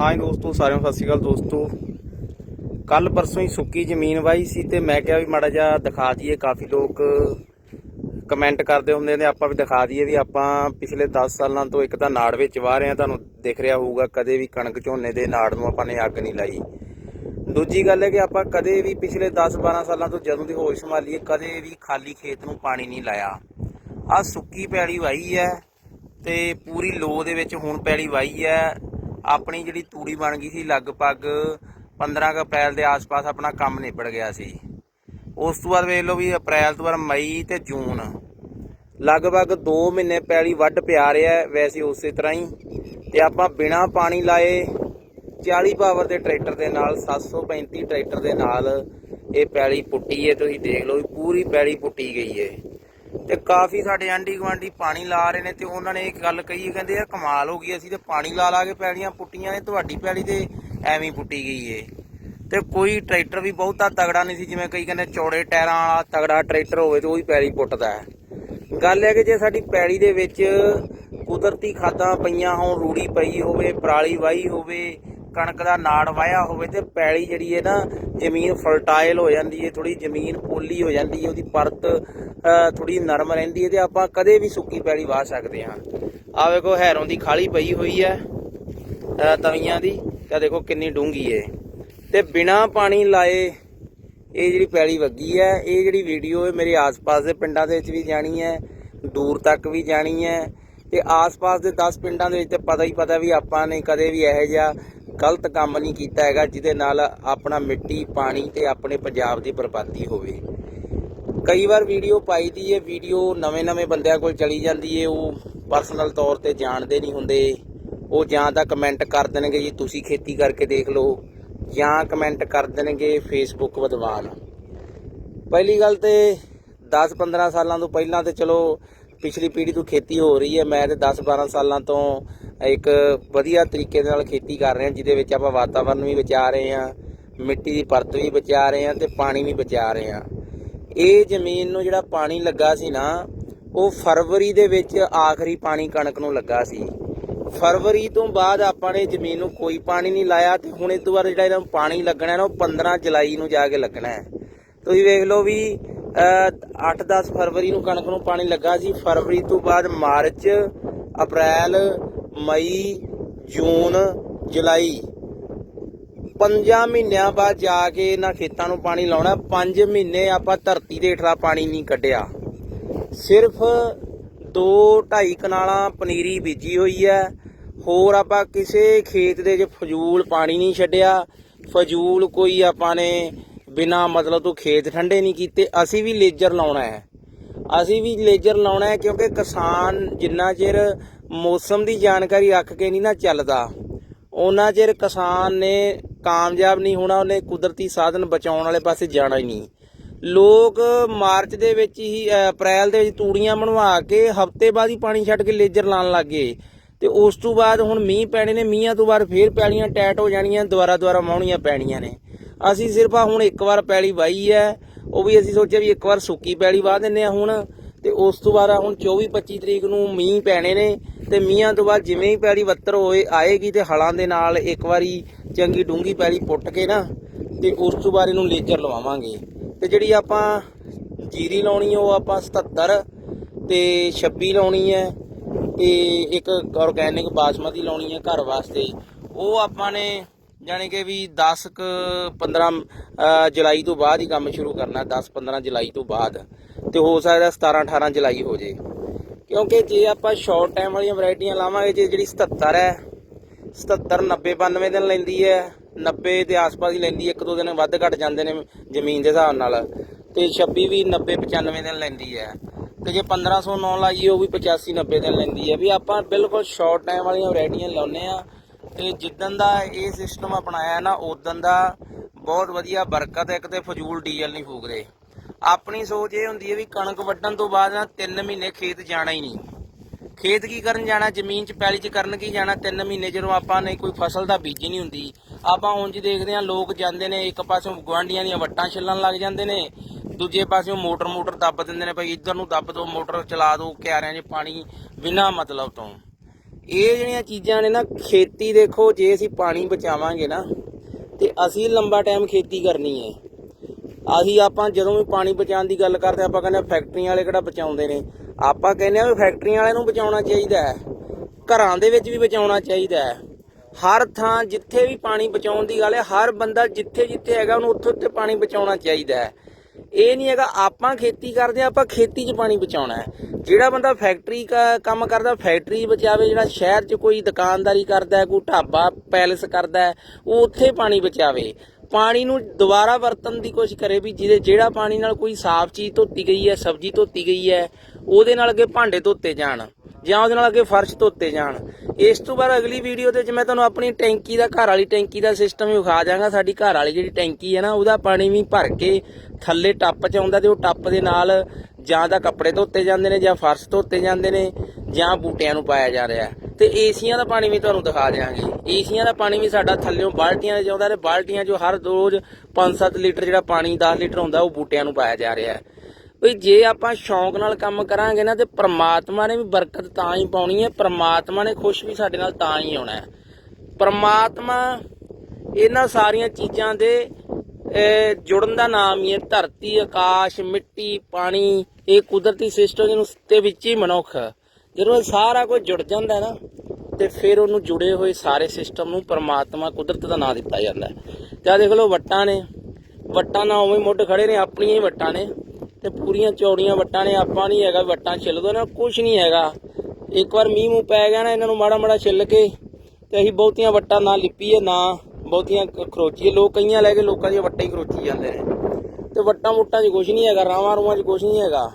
ਹਾਂ ਦੋਸਤੋ, ਸਾਰਿਆਂ ਨੂੰ ਸਤਿ ਸ਼੍ਰੀ ਅਕਾਲ ਦੋਸਤੋ। ਕੱਲ ਪਰਸੋਂ ਹੀ ਸੁੱਕੀ ਜ਼ਮੀਨ ਵਾਈ ਸੀ ਤੇ ਮੈਂ ਕਿਹਾ ਵੀ ਮਾੜਾ ਜਿਹਾ ਦਿਖਾ ਦਈਏ, ਕਾਫੀ ਲੋਕ ਕਮੈਂਟ ਕਰਦੇ ਹੁੰਦੇ ਨੇ, ਆਪਾਂ ਵੀ ਦਿਖਾ ਦਈਏ ਵੀ ਆਪਾਂ ਪਿਛਲੇ 10 ਸਾਲਾਂ ਤੋਂ ਇੱਕ ਤਾਂ ਨਾੜ ਵਿੱਚ ਵਾਹ ਰਹੇ ਆ ਤੁਹਾਨੂੰ ਦਿਖ ਰਿਹਾ ਹੋਊਗਾ, ਕਦੇ ਵੀ ਕਣਕ ਝੋਨੇ ਦੇ ਨਾੜ ਨੂੰ ਆਪਾਂ ਨੇ ਅੱਗ ਨਹੀਂ ਲਾਈ। ਦੂਜੀ ਗੱਲ ਹੈ ਕਿ ਆਪਾਂ ਕਦੇ ਵੀ ਪਿਛਲੇ 10-12 ਸਾਲਾਂ ਤੋਂ ਜਦੋਂ ਦੀ ਹੋਸ਼ ਸੰਭਾਲੀਏ, ਕਦੇ ਵੀ ਖਾਲੀ ਖੇਤ ਨੂੰ ਪਾਣੀ ਨਹੀਂ ਲਾਇਆ। ਆ ਸੁੱਕੀ ਪੈਲੀ ਵਾਈ ਹੈ ਤੇ ਪੂਰੀ ਲੋ ਦੇ ਵਿੱਚ ਹੁਣ ਪੈਲੀ ਵਾਈ ਹੈ ਆਪਣੀ ਜਿਹੜੀ ਤੂੜੀ ਬਣ ਗਈ ਸੀ ਲਗਭਗ 15 ਕੁ ਅਪ੍ਰੈਲ ਦੇ ਆਸ-ਪਾਸ ਆਪਣਾ ਕੰਮ ਨਿਬੜ ਗਿਆ ਸੀ। ਉਸ ਤੋਂ ਬਾਅਦ ਵੇਖ ਲਓ ਵੀ ਅਪ੍ਰੈਲ ਤੋਂ ਬਾਅਦ ਮਈ ਤੇ ਜੂਨ ਲਗਭਗ 2 ਮਹੀਨੇ ਪੈਲੀ ਵੱਢ ਪਿਆ ਰਿਹਾ ਵੈਸੇ ਉਸੇ ਤਰ੍ਹਾਂ ਹੀ ਤੇ ਆਪਾਂ ਬਿਨਾ ਪਾਣੀ ਲਾਏ 40 ਪਾਵਰ ਦੇ ਟਰੈਕਟਰ ਦੇ ਨਾਲ 735 ਟਰੈਕਟਰ ਦੇ ਨਾਲ ਇਹ ਪੈਲੀ ਪੁੱਟੀ ਹੈ। ਤੁਸੀਂ ਦੇਖ ਲਓ ਵੀ ਪੂਰੀ ਪੈਲੀ ਪੁੱਟੀ ਗਈ ਹੈ। ਤੇ ਕਾਫੀ ਸਾਡੇ ਆਂਢੀ ਗੁਆਂਢੀ ਪਾਣੀ ਲਾ ਰਹੇ ਨੇ ਤੇ ਉਹਨਾਂ ਨੇ ਇੱਕ ਗੱਲ ਕਹੀ ਕਹਿੰਦੇ ਯਾਰ ਕਮਾਲ ਹੋ ਗਈ, ਅਸੀਂ ਤੇ ਪਾਣੀ ਲਾ ਲਾ ਕੇ ਪੈਲੀਆਂ ਪੁੱਟੀਆਂ ਨੇ, ਤੁਹਾਡੀ ਪੈਲੀ ਤੇ ਐਵੇਂ ਪੁੱਟੀ ਗਈ ਏ। ਤੇ ਕੋਈ ਟਰੈਕਟਰ ਵੀ ਬਹੁਤਾ ਤਗੜਾ ਨਹੀਂ ਸੀ, ਜਿਵੇਂ ਕਈ ਕਹਿੰਦੇ ਚੌੜੇ ਟਾਇਰਾਂ ਵਾਲਾ ਤਗੜਾ ਟਰੈਕਟਰ ਹੋਵੇ ਤੇ ਉਹ ਹੀ ਪੈਲੀ ਪੁੱਟਦਾ ਹੈ। ਗੱਲ ਹੈ ਕਿ ਜੇ ਸਾਡੀ ਪੈਲੀ ਦੇ ਵਿੱਚ ਕੁਦਰਤੀ ਖਾਦਾਂ ਪਈਆਂ ਹੋਣ, ਰੂੜੀ ਪਈ ਹੋਵੇ, ਪਰਾਲੀ ਵਾਹੀ ਹੋਵੇ ਕਣਕ ਦਾ ਨਾੜ ਵਾਇਆ ਹੋਵੇ ਤੇ ਪੈਲੀ ਜਿਹੜੀ ਹੈ ਨਾ, ਜ਼ਮੀਨ ਫਰਟਾਈਲ ਹੋ ਜਾਂਦੀ ਹੈ ਥੋੜੀ ਜ਼ਮੀਨ ਪੋਲੀ ਹੋ ਜਾਂਦੀ ਹੈ, ਉਹਦੀ ਪਰਤ ਥੋੜੀ ਨਰਮ ਰਹਿੰਦੀ ਹੈ ਤੇ ਆਪਾਂ ਕਦੇ ਵੀ ਸੁੱਕੀ ਪੈਲੀ ਵਾਹ ਸਕਦੇ ਹਾਂ। ਆ ਵੇਖੋ, ਹੈਰੋਂ ਦੀ ਖਾਲੀ ਪਈ ਹੋਈ ਹੈ ਤਵੀਆਂ ਦੀ, ਤਾਂ ਦੇਖੋ ਕਿੰਨੀ ਡੂੰਗੀ ਹੈ ਤੇ ਬਿਨਾ ਪਾਣੀ ਲਾਏ ਇਹ ਜਿਹੜੀ ਪੈਲੀ ਵੱਗੀ ਹੈ, ਇਹ ਜਿਹੜੀ ਵੀਡੀਓ ਹੈ ਮੇਰੇ ਆਸ-ਪਾਸ ਦੇ ਪਿੰਡਾਂ ਦੇ ਵਿੱਚ ਵੀ ਜਾਣੀ ਹੈ, ਦੂਰ ਤੱਕ ਵੀ ਜਾਣੀ ਹੈ। ਤੇ ਆਸ-ਪਾਸ ਦੇ 10 ਪਿੰਡਾਂ ਦੇ ਵਿੱਚ ਤੇ ਪਤਾ ਹੀ ਪਤਾ ਵੀ ਆਪਾਂ ਨੇ ਕਦੇ ਵੀ ਇਹੋ ਜਿਹਾ ਗਲਤ ਕੰਮ ਨਹੀਂ ਕੀਤਾ ਹੈਗਾ, ਜਿਹਦੇ ਨਾਲ ਆਪਣਾ ਮਿੱਟੀ, ਪਾਣੀ ਤੇ ਆਪਣੇ ਪੰਜਾਬ ਦੀ ਬਰਬਾਦੀ ਹੋਵੇ। ਕਈ ਵਾਰ ਵੀਡੀਓ ਪਾਈ ਦੀ ਹੈ ਵੀਡੀਓ ਨਵੇਂ-ਨਵੇਂ ਬੰਦਿਆਂ ਕੋਲ ਚਲੀ ਜਾਂਦੀ ਹੈ ਉਹ ਪਰਸਨਲ ਤੌਰ ਤੇ ਜਾਣਦੇ ਨਹੀਂ ਹੁੰਦੇ। ਉਹ ਜਾਂ ਤਾਂ ਕਮੈਂਟ ਕਰ ਦੇਣਗੇ ਜੀ, ਤੁਸੀਂ ਖੇਤੀ ਕਰਕੇ ਦੇਖ ਲਓ, ਜਾਂ ਕਮੈਂਟ ਕਰ ਦੇਣਗੇ ਫੇਸਬੁੱਕ ਵਿਦਵਾਨ। ਪਹਿਲੀ ਗੱਲ ਤੇ 10-15 ਸਾਲਾਂ ਤੋਂ ਪਹਿਲਾਂ ਤੇ ਚਲੋ, ਪਿਛਲੀ ਪੀੜ੍ਹੀ ਤੋਂ ਖੇਤੀ ਹੋ ਰਹੀ ਹੈ ਮੈਂ ਤੇ 10-12 ਸਾਲਾਂ ਤੋਂ ਇੱਕ ਵਧੀਆ ਤਰੀਕੇ ਦੇ ਨਾਲ ਖੇਤੀ ਕਰ ਰਹੇ ਹਾਂ, ਜਿਹਦੇ ਵਿੱਚ ਆਪਾਂ ਵਾਤਾਵਰਨ ਵੀ ਬਚਾ ਰਹੇ ਹਾਂ, ਮਿੱਟੀ ਦੀ ਪਰਤ ਵੀ ਬਚਾ ਰਹੇ ਹਾਂ ਤੇ ਪਾਣੀ ਵੀ ਬਚਾ ਰਹੇ ਹਾਂ। ਇਹ ਜ਼ਮੀਨ ਨੂੰ ਜਿਹੜਾ ਪਾਣੀ ਲੱਗਾ ਸੀ ਨਾ, ਉਹ ਫਰਵਰੀ ਦੇ ਵਿੱਚ ਆਖਰੀ ਪਾਣੀ ਕਣਕ ਨੂੰ ਲੱਗਾ ਸੀ। ਫਰਵਰੀ ਤੋਂ ਬਾਅਦ ਆਪਾਂ ਨੇ ਜ਼ਮੀਨ ਨੂੰ ਕੋਈ ਪਾਣੀ ਨਹੀਂ ਲਾਇਆ ਤੇ ਹੁਣ ਇਸ ਤੋਂ ਬਾਅਦ ਜਿਹੜਾ ਇਹਨਾਂ ਨੂੰ ਪਾਣੀ ਲੱਗਣਾ ਨਾ, ਉਹ 15 ਜੁਲਾਈ ਨੂੰ ਜਾ ਕੇ ਲੱਗਣਾ ਹੈ। ਤੁਸੀਂ ਵੇਖ ਲਓ ਵੀ 8-10 ਫਰਵਰੀ ਨੂੰ ਕਣਕ ਨੂੰ ਪਾਣੀ ਲੱਗਾ ਸੀ। ਫਰਵਰੀ ਤੋਂ ਬਾਅਦ ਮਾਰਚ, ਅਪ੍ਰੈਲ ਮਈ, ਜੂਨ, ਜੁਲਾਈ। ਪੰਜਾਂ ਮਹੀਨਿਆਂ ਬਾਅਦ ਜਾ ਕੇ ਇਹਨਾਂ ਖੇਤਾਂ ਨੂੰ ਪਾਣੀ ਲਾਉਣਾ। ਪੰਜ ਮਹੀਨੇ ਆਪਾਂ ਧਰਤੀ ਦੇ ਹੇਠਲਾ ਪਾਣੀ ਨਹੀਂ ਕੱਢਿਆ। ਸਿਰਫ 2.5 ਕਨਾਲਾਂ ਪਨੀਰੀ ਬੀਜੀ ਹੋਈ ਹੈ। ਹੋਰ ਆਪਾਂ ਕਿਸੇ ਖੇਤ ਦੇ 'ਚ ਫਜ਼ੂਲ ਪਾਣੀ ਨਹੀਂ ਛੱਡਿਆ। ਫਜ਼ੂਲ ਕੋਈ ਆਪਾਂ ਨੇ ਬਿਨਾ ਮਤਲਬ ਤੋਂ ਖੇਤ ਠੰਡੇ ਨਹੀਂ ਕੀਤੇ। ਅਸੀਂ ਵੀ ਲੇਜ਼ਰ ਲਾਉਣਾ ਹੈ। ਅਸੀਂ ਵੀ ਲੇਜ਼ਰ ਲਾਉਣਾ ਹੈ ਕਿਉਂਕਿ ਕਿਸਾਨ ਜਿੰਨਾ ਚਿਰ ਮੌਸਮ ਦੀ ਜਾਣਕਾਰੀ ਰੱਖ ਕੇ ਨਹੀਂ ਨਾ ਚੱਲਦਾ। ਉਹਨਾਂ ਚਿਰ ਕਿਸਾਨ ਨੇ ਕਾਮਯਾਬ ਨਹੀਂ ਹੋਣਾ, ਉਹਨੇ ਕੁਦਰਤੀ ਸਾਧਨ ਬਚਾਉਣ ਵਾਲੇ ਪਾਸੇ ਜਾਣਾ ਹੀ ਨਹੀਂ। ਲੋਕ ਮਾਰਚ ਦੇ ਵਿੱਚ ਹੀ ਅਪ੍ਰੈਲ ਦੇ ਵਿੱਚ ਤੂੜੀਆਂ ਬਣਵਾ ਕੇ ਹਫ਼ਤੇ ਬਾਅਦ ਹੀ ਪਾਣੀ ਛੱਡ ਕੇ ਲੇਜ਼ਰ ਲਾਉਣ ਲੱਗੇ ਤੇ ਉਸ ਤੋਂ ਬਾਅਦ ਹੁਣ ਮੀਂਹ ਪੈਣੇ ਨੇ, ਮੀਂਹਾਂ ਤੋਂ ਬਾਅਦ ਫੇਰ ਪੈਲੀਆਂ ਟੈਟ ਹੋ ਜਾਣੀਆਂ, ਦੁਬਾਰਾ ਦੁਬਾਰਾ ਮਾਉਣੀਆਂ ਪੈਣੀਆਂ ਨੇ। ਅਸੀਂ ਸਿਰਫ ਹੁਣ ਇੱਕ ਵਾਰ ਪੈਲੀ ਵਾਈ ਹੈ, ਉਹ ਵੀ ਅਸੀਂ ਸੋਚਿਆ ਵੀ ਇੱਕ ਵਾਰ ਸੁੱਕੀ ਪੈਲੀ ਵਾਹ ਦਿੰਨੇ ਆ ਹੁਣ। ਤੇ ਉਸ ਤੋਂ ਬਾਅਦ ਹੁਣ 24 25 ਤਰੀਕ ਨੂੰ ਮੀਂਹ ਪੈਣੇ ਨੇ ਤੇ ਮੀਂਹਾਂ ਤੋਂ ਬਾਅਦ ਜਿਵੇਂ ਹੀ ਪੈਲੀ ਵੱਤਰ ਹੋਏ, ਆਏਗੀ ਤੇ ਹਲਾਂ ਦੇ ਨਾਲ ਇੱਕ ਵਾਰੀ ਚੰਗੀ ਡੂੰਗੀ ਪੈਲੀ ਪੁੱਟ ਕੇ ਨਾ, ਤੇ ਉਸ ਤੋਂ ਬਾਅਦ ਇਹਨੂੰ ਲੇਜ਼ਰ ਲਵਾਵਾਂਗੇ। ਤੇ ਜਿਹੜੀ ਆਪਾਂ ਜੀਰੀ ਲਾਉਣੀ ਉਹ ਆਪਾਂ 77 ਤੇ 26 ਲਾਉਣੀ ਹੈ ਤੇ ਇੱਕ ਆਰਗੈਨਿਕ ਬਾਸਮਤੀ ਲਾਉਣੀ ਹੈ ਘਰ ਵਾਸਤੇ। ਉਹ ਆਪਾਂ ਨੇ ਜਾਣੀ ਕਿ ਵੀ 10 ਕ 15 ਜੁਲਾਈ ਤੋਂ ਬਾਅਦ ਹੀ ਕੰਮ ਸ਼ੁਰੂ ਕਰਨਾ 10 15 ਜੁਲਾਈ ਤੋਂ ਬਾਅਦ। ਤੇ ਹੋ ਸਕਦਾ 17 18 ਜੁਲਾਈ ਹੋ ਜੇ। ਕਿਉਂਕਿ ਜੇ ਆਪਾਂ ਸ਼ਾਰਟ ਟਾਈਮ ਵਾਲੀਆਂ ਵੈਰਾਈਟੀਆਂ ਲਾਵਾਂਗੇ, ਜੇ ਜਿਹੜੀ 77 ਹੈ 77 90 92 ਦਿਨ ਲੈਂਦੀ ਹੈ 90 ਦੇ ਆਸ-ਪਾਸ ਹੀ ਲੈਂਦੀ ਹੈ, ਇੱਕ ਦੋ ਦਿਨ ਵੱਧ ਘਟ ਜਾਂਦੇ ਨੇ ਜ਼ਮੀਨ ਦੇ ਹਿਸਾਬ ਨਾਲ। ਤੇ 26 ਵੀ 90 95 ਦਿਨ ਲੈਂਦੀ ਹੈ। ਤੇ ਜੇ 1509 ਲਾਈਏ, ਉਹ ਵੀ 85 90 ਦਿਨ ਲੈਂਦੀ ਹੈ। ਵੀ ਆਪਾਂ ਬਿਲਕੁਲ ਸ਼ਾਰਟ ਟਾਈਮ ਵਾਲੀਆਂ ਵੈਰਾਈਟੀਆਂ ਲਾਉਨੇ ਆ ਤੇ ਜਿੱਦਣ ਦਾ ਇਹ ਸਿਸਟਮ ਅਪਣਾਇਆ ਨਾ ਉਦੋਂ ਦਾ ਬਹੁਤ ਵਧੀਆ ਬਰਕਤ ਹੈ, ਇੱਕ ਤੇ ਫਜ਼ੂਲ ਡੀਜ਼ਲ ਨਹੀਂ ਫੂਕਦੇ। ਆਪਣੀ ਸੋਚ ਇਹ ਹੁੰਦੀ ਹੈ ਵੀ ਕਣਕ ਵੱਢਣ ਤੋਂ ਬਾਅਦ ਨਾ 3 ਮਹੀਨੇ ਖੇਤ ਜਾਣਾ ਹੀ ਨਹੀਂ। ਖੇਤ ਕੀ ਕਰਨ ਜਾਣਾ? ਜ਼ਮੀਨ 'ਚ ਪੈਲੀ 'ਚ ਕਰਨ ਕੀ ਜਾਣਾ? 3 ਮਹੀਨੇ ਜਦੋਂ ਆਪਾਂ ਨੇ ਕੋਈ ਫਸਲ ਦਾ ਬੀਜੀ ਨਹੀਂ ਹੁੰਦੀ, ਆਪਾਂ ਉਂਝ ਦੇਖਦੇ ਹਾਂ ਲੋਕ ਜਾਂਦੇ ਨੇ, ਇੱਕ ਪਾਸੋਂ ਗੁਆਂਢੀਆਂ ਦੀਆਂ ਵੱਟਾਂ ਛਿੱਲਣ ਲੱਗ ਜਾਂਦੇ ਨੇ, ਦੂਜੇ ਪਾਸਿਓਂ ਮੋਟਰ ਮੋਟਰ ਦੱਬ ਦਿੰਦੇ ਨੇ ਭਾਈ ਇੱਧਰ ਨੂੰ ਦੱਬ ਦੋ, ਮੋਟਰ ਚਲਾ ਦੋ, ਕਿਆਰਿਆਂ 'ਚ ਪਾਣੀ ਬਿਨਾਂ ਮਤਲਬ ਤੋਂ। ਇਹ ਜਿਹੜੀਆਂ ਚੀਜ਼ਾਂ ਨੇ ਨਾ, ਖੇਤੀ ਦੇਖੋ, ਜੇ ਅਸੀਂ ਪਾਣੀ ਬਚਾਵਾਂਗੇ ਨਾ, ਤੇ ਅਸੀਂ ਲੰਬਾ ਟਾਈਮ ਖੇਤੀ ਕਰਨੀ ਹੈ। ਅਸੀਂ ਆਪਾਂ ਜਦੋਂ ਵੀ ਪਾਣੀ ਬਚਾਉਣ ਦੀ ਗੱਲ ਕਰਦੇ ਆਪਾਂ ਕਹਿੰਦੇ ਆ ਫੈਕਟਰੀਆਂ ਵਾਲੇ ਕਿਹੜਾ ਬਚਾਉਂਦੇ ਨੇ। ਆਪਾਂ ਕਹਿੰਦੇ ਆ ਵੀ ਫੈਕਟਰੀਆਂ ਵਾਲਿਆਂ ਨੂੰ ਬਚਾਉਣਾ ਚਾਹੀਦਾ ਹੈ। ਘਰਾਂ ਦੇ ਵਿੱਚ ਵੀ ਬਚਾਉਣਾ ਚਾਹੀਦਾ ਹੈ। ਹਰ ਥਾਂ ਜਿੱਥੇ ਵੀ ਪਾਣੀ ਬਚਾਉਣ ਦੀ ਗੱਲ ਹੈ, ਹਰ ਬੰਦਾ ਜਿੱਥੇ ਜਿੱਥੇ ਹੈਗਾ, ਉਹਨੂੰ ਉੱਥੇ ਉੱਥੇ ਪਾਣੀ ਬਚਾਉਣਾ ਚਾਹੀਦਾ ਹੈ। ਇਹ ਨਹੀਂ ਹੈਗਾ ਆਪਾਂ ਖੇਤੀ ਕਰਦੇ ਆ ਆਪਾਂ ਖੇਤੀ 'ਚ ਪਾਣੀ ਬਚਾਉਣਾ ਹੈ। ਜਿਹੜਾ ਬੰਦਾ ਫੈਕਟਰੀ ਦਾ ਕੰਮ ਕਰਦਾ, ਫੈਕਟਰੀ ਬਚਾਵੇ, ਜਿਹੜਾ ਸ਼ਹਿਰ 'ਚ ਕੋਈ ਦੁਕਾਨਦਾਰੀ ਕਰਦਾ ਕੋਈ ਢਾਬਾ, ਪੈਲਸ ਕਰਦਾ ਉਹ ਉੱਥੇ ਪਾਣੀ ਬਚਾਵੇ। ਪਾਣੀ ਨੂੰ ਦੁਬਾਰਾ ਵਰਤਣ ਦੀ ਕੋਸ਼ਿਸ਼ ਕਰੇ ਵੀ ਜਿਹਦੇ ਜਿਹੜਾ ਪਾਣੀ ਨਾਲ ਕੋਈ ਸਾਫ਼ ਚੀਜ਼ ਧੋਤੀ ਗਈ ਹੈ, ਸਬਜ਼ੀ ਧੋਤੀ ਗਈ ਹੈ, ਉਹਦੇ ਨਾਲ ਅੱਗੇ ਭਾਂਡੇ ਧੋਤੇ ਜਾਣ ਜਾਂ ਉਹਦੇ ਨਾਲ ਅੱਗੇ ਫਰਸ਼ ਧੋਤੇ ਜਾਣ। ਇਸ ਤੋਂ ਬਾਅਦ ਅਗਲੀ ਵੀਡੀਓ ਦੇ ਵਿੱਚ ਮੈਂ ਤੁਹਾਨੂੰ ਆਪਣੀ ਟੈਂਕੀ ਦਾ, ਘਰ ਵਾਲੀ ਟੈਂਕੀ ਦਾ ਸਿਸਟਮ ਵੀ ਵਿਖਾ ਜਾਵਾਂਗਾ ਸਾਡੀ ਘਰ ਵਾਲੀ ਜਿਹੜੀ ਟੈਂਕੀ ਹੈ ਨਾ, ਉਹਦਾ ਪਾਣੀ ਵੀ ਭਰ ਕੇ ਥੱਲੇ ਟੱਪ 'ਚ ਆਉਂਦਾ ਤੇ ਉਹ ਟੱਪ ਦੇ ਨਾਲ ਜਾਂ ਤਾਂ ਕੱਪੜੇ ਧੋਤੇ ਜਾਂਦੇ ਨੇ ਜਾਂ ਫਰਸ਼ ਧੋਤੇ ਜਾਂਦੇ ਨੇ ਜਾਂ ਬੂਟਿਆਂ ਨੂੰ ਪਾਇਆ ਜਾ ਰਿਹਾ। ਤੇ ਏਸੀਆਂ ਦਾ ਪਾਣੀ ਵੀ ਤੁਹਾਨੂੰ ਦਿਖਾ ਦਿਆਂਗੇ। ਏਸੀਆਂ ਦਾ ਪਾਣੀ ਵੀ ਸਾਡਾ ਥੱਲੇੋਂ ਬਾਲਟੀਆਂ ਦੇ ਆਉਂਦਾ ਤੇ ਬਾਲਟੀਆਂ 'ਚੋਂ ਹਰ ਰੋਜ਼ 5-7 ਲੀਟਰ ਜਿਹੜਾ ਪਾਣੀ 10 ਲੀਟਰ ਹੁੰਦਾ, ਉਹ ਬੂਟਿਆਂ ਨੂੰ ਪਾਇਆ ਜਾ ਰਿਹਾ ਹੈ। ਵੀ ਜੇ ਆਪਾਂ ਸ਼ੌਂਕ ਨਾਲ ਕੰਮ ਕਰਾਂਗੇ ਨਾ ਤੇ ਪ੍ਰਮਾਤਮਾ ਨੇ ਵੀ ਬਰਕਤ ਤਾਂ ਹੀ ਪਾਉਣੀ ਹੈ, ਪ੍ਰਮਾਤਮਾ ਨੇ ਖੁਸ਼ ਵੀ ਸਾਡੇ ਨਾਲ ਤਾਂ ਹੀ ਹੋਣਾ ਹੈ। ਪ੍ਰਮਾਤਮਾ ਇਹਨਾਂ ਸਾਰੀਆਂ ਚੀਜ਼ਾਂ ਦੇ ਜੁੜਨ ਦਾ ਨਾਮ ਹੀ ਹੈ ਧਰਤੀ, ਆਕਾਸ਼, ਮਿੱਟੀ, ਪਾਣੀ। ਇਹ ਕੁਦਰਤੀ ਸਿਸਟਮ ਜਿਹਨੂੰ ਤੇ ਵਿੱਚ ਹੀ ਮਨੁੱਖ ਜਦੋਂ ਸਾਰਾ ਕੁਝ ਜੁੜ ਜਾਂਦਾ ਨਾ, ਤੇ ਫਿਰ ਉਹਨੂੰ ਜੁੜੇ ਹੋਏ ਸਾਰੇ ਸਿਸਟਮ ਨੂੰ ਪਰਮਾਤਮਾ ਕੁਦਰਤ ਦਾ ਨਾਮ ਦਿੱਤਾ ਜਾਂਦਾ ਹੈ। ਤੇ ਆ ਦੇਖ ਲਓ ਵੱਟਾਂ ਨੇ, ਵੱਟਾਂ ਨਾਲ ਉਵੇਂ ਮੁੱਢ ਖੜੇ ਨੇ, ਆਪਣੀਆਂ ਹੀ ਵੱਟਾਂ ਨੇ, ਤੇ ਪੂਰੀਆਂ ਚੌੜੀਆਂ ਵੱਟਾਂ ਨੇ, ਆਪਾਂ ਨਹੀਂ ਹੈਗਾ ਵੱਟਾਂ ਛਿੱਲ ਦੋ ਨਾ ਕੁਝ ਨਹੀਂ ਹੈਗਾ। ਇੱਕ ਵਾਰ ਮੀਂਹ ਮੂੰਹ ਪੈ ਗਿਆ ਨਾ, ਇਹਨਾਂ ਨੂੰ ਮਾੜਾ ਮਾੜਾ ਛਿੱਲ ਕੇ, ਤੇ ਅਸੀਂ ਬਹੁਤੀਆਂ ਵੱਟਾਂ ਨਾ ਲਿਪੀਏ, ਨਾ ਬਹੁਤੀਆਂ ਖਰੋਚੀਏ। ਲੋਕ ਕਈਆਂ ਲੈ ਕੇ ਲੋਕਾਂ ਦੀਆਂ ਵੱਟਾਂ ਹੀ ਖਰੋਚੀ ਜਾਂਦੇ ਨੇ। ਤੇ ਵੱਟਾਂ ਮੁੱਟਾਂ 'ਚ ਕੁਝ ਨਹੀਂ ਹੈਗਾ ਰਾਵਾਂ ਰੂਆਂ 'ਚ ਕੁਝ ਨਹੀਂ ਹੈਗਾ।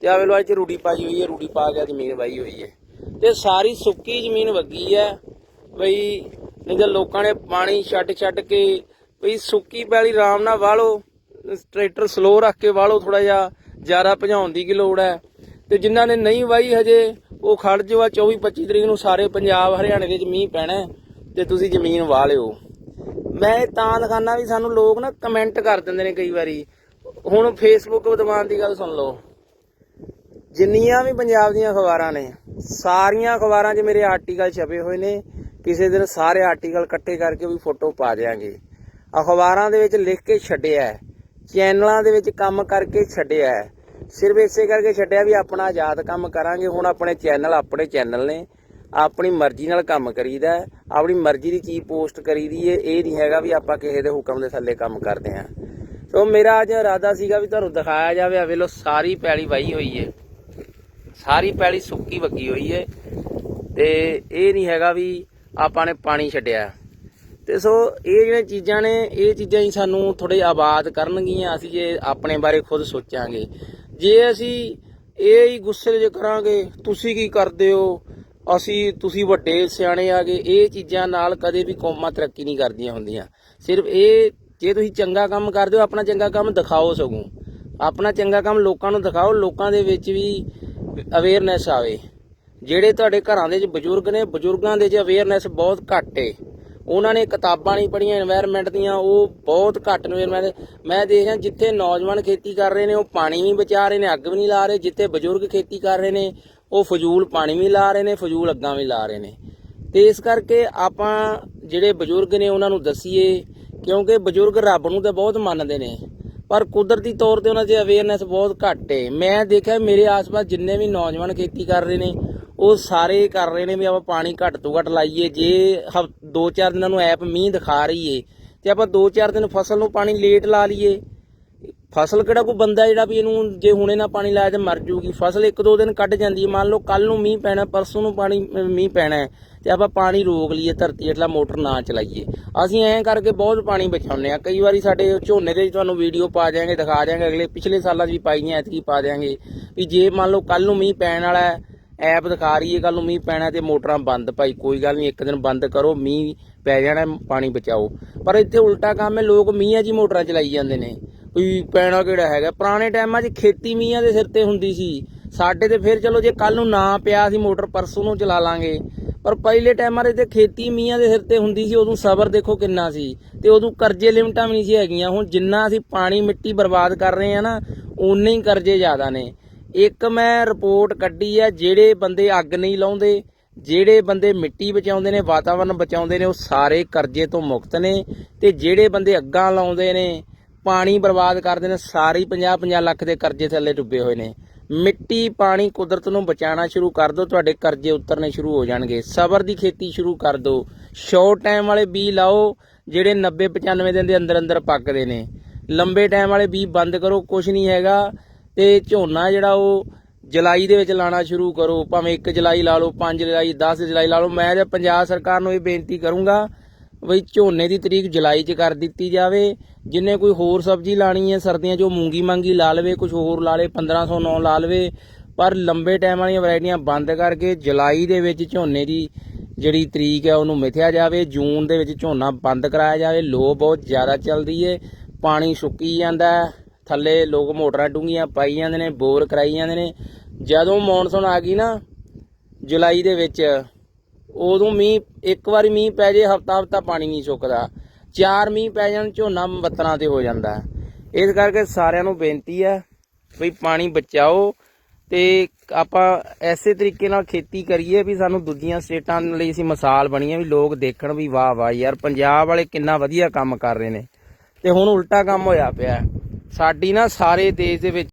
ਤੇ ਆਵੇ ਲੋ ਅੱਜ ਰੂੜੀ ਪਾਈ ਹੋਈ ਹੈ, ਰੂੜੀ ਪਾ ਕੇ ਜ਼ਮੀਨ ਵਾਈ ਹੋਈ ਹੈ। ਤੇ ਸਾਰੀ ਸੁੱਕੀ ਜ਼ਮੀਨ ਵੱਗੀ ਹੈ। ਬਈ ਨਹੀਂ ਤਾਂ ਲੋਕਾਂ ਨੇ ਪਾਣੀ ਛੱਡ ਛੱਡ ਕੇ ਬਈ ਸੁੱਕੀ ਪੈਲੀ ਆਰਾਮ ਨਾਲ ਵਾਲੋ, ਟਰੈਕਟਰ ਸਲੋ ਰੱਖ ਕੇ ਵਾਲੋ ਥੋੜਾ ਜਿਹਾ ਜ਼ਿਆਦਾ ਭਜਾਉਣ ਦੀ ਕੀ ਲੋੜ ਹੈ। ਤੇ ਜਿਨ੍ਹਾਂ ਨੇ ਨਹੀਂ ਵਾਈ ਹਜੇ, ਉਹ ਖੜ ਜੋ ਆ 24 25 ਤਰੀਕ ਨੂੰ ਸਾਰੇ ਪੰਜਾਬ ਹਰਿਆਣੇ ਦੇ ਵਿੱਚ ਮੀਂਹ ਪੈਣਾ ਹੈ ਤੇ ਤੁਸੀਂ ਜ਼ਮੀਨ ਵਾਹ ਲਿਓ। ਮੈਂ ਇਹ ਤਾਂ ਦਿਖਾਨਾ ਵੀ ਸਾਨੂੰ ਲੋਕ ਨਾ ਕਮੈਂਟ ਕਰ ਦਿੰਦੇ ਨੇ ਕਈ ਵਾਰੀ। ਹੁਣ ਫੇਸਬੁੱਕ ਵਿਦਵਾਨ ਦੀ ਗੱਲ ਸੁਣ ਲਓ। ਜਿੰਨੀਆਂ ਵੀ ਪੰਜਾਬ ਦੀਆਂ ਅਖਬਾਰਾਂ ਨੇ, ਸਾਰੀਆਂ ਅਖਬਾਰਾਂ 'ਚ ਮੇਰੇ ਆਰਟੀਕਲ ਛਪੇ ਹੋਏ ਨੇ। ਕਿਸੇ ਦਿਨ ਸਾਰੇ ਆਰਟੀਕਲ ਇਕੱਠੇ ਕਰਕੇ ਵੀ ਫੋਟੋ ਪਾ ਦਿਆਂਗੇ। ਅਖਬਾਰਾਂ ਦੇ ਵਿੱਚ ਲਿਖ ਕੇ ਛੱਡਿਆ ਚੈਨਲਾਂ ਦੇ ਵਿੱਚ ਕੰਮ ਕਰਕੇ ਛੱਡਿਆ ਸਿਰਫ ਇਸੇ ਕਰਕੇ ਛੱਡਿਆ ਵੀ ਆਪਣਾ ਆਜ਼ਾਦ ਕੰਮ ਕਰਾਂਗੇ, ਹੁਣ ਆਪਣੇ ਚੈਨਲ ਆਪਣੇ ਚੈਨਲ ਨੇ। ਆਪਣੀ ਮਰਜ਼ੀ ਨਾਲ ਕੰਮ ਕਰੀਦਾ ਆਪਣੀ ਮਰਜ਼ੀ ਦੀ ਚੀਜ਼ ਪੋਸਟ ਕਰੀਦੀ ਏ ਇਹ ਨਹੀਂ ਹੈਗਾ ਵੀ ਆਪਾਂ ਕਿਸੇ ਦੇ ਹੁਕਮ ਦੇ ਥੱਲੇ ਕੰਮ ਕਰਦੇ ਆਂ ਸੋ ਮੇਰਾ ਅੱਜ ਇਰਾਦਾ ਸੀਗਾ ਵੀ ਤੁਹਾਨੂੰ ਦਿਖਾਇਆ ਜਾਵੇ ਆ ਵੇਖ ਸਾਰੀ ਪੈਲੀ ਵਾਈ ਹੋਈ ਏ ਸਾਰੀ ਪੈਲੀ ਸੁੱਕੀ ਵੱਗੀ ਹੋਈ ਏ ਤੇ ਇਹ ਨਹੀਂ ਹੈਗਾ ਵੀ ਆਪਾਂ ਨੇ ਪਾਣੀ ਛੱਡਿਆ। ਤੇ ਸੋ ਇਹ ਜਿਹੜੀਆਂ ਚੀਜ਼ਾਂ ਨੇ, ਇਹ ਚੀਜ਼ਾਂ ਹੀ ਸਾਨੂੰ ਥੋੜੇ ਆਬਾਦ ਕਰਨਗੀਆਂ, ਅਸੀਂ ਜੇ ਆਪਣੇ ਬਾਰੇ ਖੁਦ ਸੋਚਾਂਗੇ। ਜੇ ਅਸੀਂ ਇਹ ਹੀ ਗੁੱਸੇ 'ਚ ਕਰਾਂਗੇ, ਤੁਸੀਂ ਕੀ ਕਰਦੇ ਹੋ? ਅਸੀਂ, ਤੁਸੀਂ ਵੱਡੇ ਸਿਆਣੇ ਆ ਗਏ ਇਹ ਚੀਜ਼ਾਂ ਨਾਲ ਕਦੇ ਵੀ ਕੌਮਾਂ ਤਰੱਕੀ ਨਹੀਂ ਕਰਦੀਆਂ ਹੁੰਦੀਆਂ। ਸਿਰਫ ਇਹ, ਜੇ ਤੁਸੀਂ ਚੰਗਾ ਕੰਮ ਕਰਦੇ ਹੋ, ਆਪਣਾ ਚੰਗਾ ਕੰਮ ਦਿਖਾਓ ਸਗੋਂ। ਆਪਣਾ ਚੰਗਾ ਕੰਮ ਲੋਕਾਂ ਨੂੰ ਦਿਖਾਓ, ਲੋਕਾਂ ਦੇ ਵਿੱਚ ਵੀ ਅਵੇਅਰਨੈਸ ਆਵੇ। ਜਿਹੜੇ ਤੁਹਾਡੇ ਘਰਾਂ ਦੇ ਵਿੱਚ ਬਜ਼ੁਰਗ ਨੇ, ਬਜ਼ੁਰਗਾਂ ਦੇ 'ਚ ਅਵੇਅਰਨੈਸ ਬਹੁਤ ਘੱਟ ਏ। ਉਹਨਾਂ ਨੇ ਕਿਤਾਬਾਂ ਨਹੀਂ ਪੜ੍ਹੀਆਂ এনवायरमेंट ਦੀਆਂ, ਉਹ ਬਹੁਤ ਘੱਟ ਨੇ। ਮੈਂ ਮੈਂ ਦੇਖ ਰਿਹਾ ਜਿੱਥੇ ਨੌਜਵਾਨ ਖੇਤੀ ਕਰ ਰਹੇ ਨੇ, ਉਹ ਪਾਣੀ ਨਹੀਂ ਬਚਾ ਰਹੇ ਨੇ, ਅੱਗ ਵੀ ਨਹੀਂ ਲਾ ਰਹੇ। ਜਿੱਥੇ ਬਜ਼ੁਰਗ ਖੇਤੀ ਕਰ ਰਹੇ ਨੇ, ਉਹ ਫਜ਼ੂਲ ਪਾਣੀ ਵੀ ਲਾ ਰਹੇ ਨੇ, ਫਜ਼ੂਲ ਅੱਗਾਂ ਵੀ ਲਾ ਰਹੇ ਨੇ। ਤੇ ਇਸ ਕਰਕੇ ਆਪਾਂ ਜਿਹੜੇ ਬਜ਼ੁਰਗ ਨੇ, ਉਹਨਾਂ ਨੂੰ ਦਸੀਏ, ਕਿਉਂਕਿ ਬਜ਼ੁਰਗ ਰੱਬ ਨੂੰ ਤਾਂ ਬਹੁਤ ਮੰਨਦੇ ਨੇ। ਪਰ ਕੁਦਰਤੀ ਤੌਰ ਤੇ ਉਹਨਾਂ 'ਚ ਅਵੇਅਰਨੈਸ ਬਹੁਤ ਘੱਟ ਹੈ ਮੈਂ ਦੇਖਿਆ ਮੇਰੇ ਆਸ-ਪਾਸ ਜਿੰਨੇ ਵੀ ਨੌਜਵਾਨ ਖੇਤੀ ਕਰ ਰਹੇ ਨੇ, ਉਹ ਸਾਰੇ ਕਰ ਰਹੇ ਨੇ ਵੀ ਆਪਾਂ ਪਾਣੀ ਘੱਟ ਤੋਂ ਘੱਟ ਲਾਈਏ। ਜੇ ਹਫ- ਦੋ ਚਾਰ ਦਿਨਾਂ ਨੂੰ ਐਪ ਮੀਂਹ ਦਿਖਾ ਰਹੀ ਏ, ਤੇ ਆਪਾਂ ਦੋ ਚਾਰ ਦਿਨ ਫਸਲ ਨੂੰ ਪਾਣੀ ਲੇਟ ਲਾ ਲਈਏ। ਫਸਲ ਕਿਹੜਾ ਕੋਈ ਬੰਦਾ ਜਿਹੜਾ ਵੀ ਇਹਨੂੰ ਜੇ ਹੁਣੇ ਨਾ ਪਾਣੀ ਲਾਇਆ ਤੇ ਮਰ ਜੂਗੀ। ਫਸਲ ਇੱਕ ਦੋ ਦਿਨ ਕੱਢ ਜਾਂਦੀ ਹੈ ਮੰਨ ਲਓ ਕੱਲ ਨੂੰ ਮੀਂਹ ਪੈਣਾ, ਪਰਸੋਂ ਨੂੰ ਪਾਣੀ ਮੀਂਹ ਪੈਣਾ ਤੇ ਆਪਾਂ ਪਾਣੀ ਰੋਕ ਲਈਏ, ਧਰਤੀ ਹੇਠਲਾ ਮੋਟਰ ਨਾ ਚਲਾਈਏ। ਅਸੀਂ ਐਂ ਕਰਕੇ ਬਹੁਤ ਪਾਣੀ ਬਚਾਉਂਦੇ ਆ ਕਈ ਵਾਰੀ ਸਾਡੇ ਝੋਨੇ ਦੇ ਤੁਹਾਨੂੰ ਵੀਡੀਓ ਪਾ ਦਿਆਂਗੇ, ਦਿਖਾ ਦਿਆਂਗੇ। ਅਗਲੇ ਪਿਛਲੇ ਸਾਲਾਂ 'ਚ ਵੀ ਪਾਈਆਂ ਐਤਕੀ ਪਾ ਦਿਆਂਗੇ। ਵੀ ਜੇ ਮੰਨ ਲਓ ਕੱਲ ਨੂੰ ਮੀਂਹ ਪੈਣ ਵਾਲਾ ਹੈ, ਐਪ ਦਿਖਾ ਰਹੀ ਹੈ ਕੱਲ ਨੂੰ ਮੀਂਹ ਪੈਣਾ ਤੇ ਮੋਟਰਾਂ ਬੰਦ। ਭਾਈ ਕੋਈ ਗੱਲ ਨਹੀਂ, ਇੱਕ ਦਿਨ ਬੰਦ ਕਰੋ, ਮੀਂਹ ਪੈ ਜਾਣਾ, ਪਾਣੀ ਬਚਾਓ। ਪਰ ਇੱਥੇ ਉਲਟਾ ਕੰਮ ਹੈ, ਲੋਕ ਮੀਂਹਾਂ 'ਚ ਹੀ ਮੋਟਰਾਂ ਚਲਾਈ ਜਾਂਦੇ ਨੇ। ਵੀ ਪੈਣਾ ਕਿਹੜਾ ਹੈਗਾ? ਪੁਰਾਣੇ ਟਾਈਮਾਂ 'ਚ ਖੇਤੀ ਮੀਂਹਾਂ ਦੇ ਸਿਰ ਤੇ ਹੁੰਦੀ ਸੀ। ਸਾਡੇ ਤੇ ਫਿਰ ਚਲੋ ਜੇ ਕੱਲ ਨੂੰ ਨਾ ਪਿਆ ਸੀ ਮੋਟਰ ਪਰਸੋਂ ਨੂੰ ਚਲਾ ਲਾਂਗੇ। ਪਰ ਪਹਿਲੇ ਟਾਈਮਾਂ ਤੇ ਖੇਤੀ ਮੀਆਂ ਦੇ ਸਿਰ ਤੇ ਹੁੰਦੀ ਸੀ, ਉਦੋਂ ਸਬਰ ਦੇਖੋ ਕਿੰਨਾ ਸੀ। ਤੇ ਉਦੋਂ ਕਰਜ਼ੇ ਲਿਮਟਾਂ ਵੀ ਨਹੀਂ ਸੀ ਹੈਗੀਆਂ, ਹੁਣ ਜਿੰਨਾ ਅਸੀਂ ਪਾਣੀ ਮਿੱਟੀ ਬਰਬਾਦ ਕਰ ਰਹੇ ਆ ਨਾ ਉਨੇ ਹੀ ਕਰਜ਼ੇ ਜ਼ਿਆਦਾ ਨੇ। ਇੱਕ ਮੈਂ ਰਿਪੋਰਟ ਕੱਢੀ ਆ, ਜਿਹੜੇ ਬੰਦੇ ਅੱਗ ਨਹੀਂ ਲਾਉਂਦੇ, ਜਿਹੜੇ ਬੰਦੇ ਮਿੱਟੀ ਬਚਾਉਂਦੇ ਨੇ, ਵਾਤਾਵਰਨ ਬਚਾਉਂਦੇ ਨੇ, ਉਹ ਸਾਰੇ ਕਰਜ਼ੇ ਤੋਂ ਮੁਕਤ ਨੇ। ਤੇ ਜਿਹੜੇ ਬੰਦੇ ਅੱਗਾਂ ਲਾਉਂਦੇ ਨੇ, ਪਾਣੀ ਬਰਬਾਦ ਕਰਦੇ ਨੇ, ਸਾਰੇ 50-50 ਲੱਖ ਦੇ ਕਰਜ਼ੇ ਥੱਲੇ ਡੁੱਬੇ ਹੋਏ ਨੇ। ਮਿੱਟੀ, ਪਾਣੀ, ਕੁਦਰਤ ਨੂੰ ਬਚਾਉਣਾ ਸ਼ੁਰੂ ਕਰ ਦਿਓ, ਤੁਹਾਡੇ ਕਰਜ਼ੇ ਉਤਰਨੇ ਸ਼ੁਰੂ ਹੋ ਜਾਣਗੇ। ਸਬਰ ਦੀ ਖੇਤੀ ਸ਼ੁਰੂ ਕਰ ਦਿਓ। ਸ਼ਾਰਟ ਟਾਈਮ ਵਾਲੇ ਬੀ ਲਾਓ, ਜਿਹੜੇ 90 95 ਦਿਨ ਦੇ ਅੰਦਰ ਅੰਦਰ ਪੱਕਦੇ ਨੇ। ਲੰਬੇ ਟਾਈਮ ਵਾਲੇ ਬੀ ਬੰਦ ਕਰੋ ਕੁਝ ਨਹੀਂ ਹੈਗਾ। ਤੇ ਝੋਨਾ ਜਿਹੜਾ ਉਹ ਜੁਲਾਈ ਦੇ ਵਿੱਚ ਲਾਣਾ ਸ਼ੁਰੂ ਕਰੋ। ਭਾਵੇਂ 1 ਜੁਲਾਈ ਲਾ ਲਓ 5 ਜੁਲਾਈ 10 ਜੁਲਾਈ ਲਾ ਲਓ। ਮੈਂ ਜੇ ਪੰਜਾਬ ਸਰਕਾਰ ਨੂੰ ਇਹ ਬੇਨਤੀ ਕਰੂੰਗਾ ਬਈ ਝੋਨੇ ਦੀ ਤਰੀਕ ਜੁਲਾਈ 'ਚ ਕਰ ਦਿੱਤੀ ਜਾਵੇ, ਜਿੰਨੇ ਕੋਈ ਹੋਰ ਸਬਜ਼ੀ ਲਾਣੀ ਹੈ, ਸਰਦੀਆਂ 'ਚ ਉਹ ਮੂੰਗੀ ਮੰਗੀ ਲਾ ਲਵੇ ਕੁਝ ਹੋਰ ਲਾ ਲੇ 1509 ਲਾ ਲਵੇ, ਪਰ ਲੰਬੇ ਟਾਈਮ ਵਾਲੀਆਂ ਵੈਰਾਈਟੀਆਂ ਬੰਦ ਕਰਕੇ ਜੁਲਾਈ ਦੇ ਵਿੱਚ ਝੋਨੇ ਦੀ ਜਿਹੜੀ ਤਰੀਕ ਹੈ, ਉਹਨੂੰ ਮਿਥਿਆ ਜਾਵੇ, ਜੂਨ ਦੇ ਵਿੱਚ ਝੋਨਾ ਬੰਦ ਕਰਾਇਆ ਜਾਵੇ ਲੋ ਬਹੁਤ ਜ਼ਿਆਦਾ ਚੱਲਦੀ ਏ ਪਾਣੀ ਸੁੱਕੀ ਜਾਂਦਾ, ਥੱਲੇ ਲੋਕ ਮੋਟਰਾਂ ਡੂੰਘੀਆਂ ਪਾਈ ਜਾਂਦੇ ਨੇ, ਬੋਰ ਕਰਾਈ ਜਾਂਦੇ ਨੇ, ਜਦੋਂ ਮੌਨਸੂਨ ਆ ਗਈ ਨਾ, ਜੁਲਾਈ ਦੇ ਵਿੱਚ ਉਦੋਂ ਮੀਂਹ, ਇੱਕ ਵਾਰੀ ਮੀਂਹ ਪੈ ਜੇ, ਹਫਤਾ ਹਫਤਾ ਪਾਣੀ ਨਹੀਂ ਸੁੱਕਦਾ। ਚਾਰ ਮੀਂਹ ਪੈ ਜਾਣ, ਝੋਨਾ ਬੱਤਰਾਂ ਤੇ ਹੋ ਜਾਂਦਾ। ਇਸ ਕਰਕੇ ਸਾਰਿਆਂ ਨੂੰ ਬੇਨਤੀ ਹੈ ਵੀ ਪਾਣੀ ਬਚਾਓ ਤੇ ਆਪਾਂ ਐਸੇ ਤਰੀਕੇ ਨਾਲ ਖੇਤੀ ਕਰੀਏ ਵੀ ਸਾਨੂੰ ਦੂਜੀਆਂ ਸਟੇਟਾਂ ਲਈ ਅਸੀਂ ਮਿਸਾਲ ਬਣੀਏ ਵੀ ਲੋਕ ਦੇਖਣ ਵੀ ਵਾਹ ਵਾਹ ਯਾਰ, ਪੰਜਾਬ ਵਾਲੇ ਕਿੰਨਾ ਵਧੀਆ ਕੰਮ ਕਰ ਰਹੇ ਨੇ। ਤੇ ਹੁਣ ਉਲਟਾ ਕੰਮ ਹੋਇਆ ਪਿਆ। ਸਾਡੀ ਨਾ ਸਾਰੇ ਦੇਸ਼ ਦੇ ਵਿੱਚ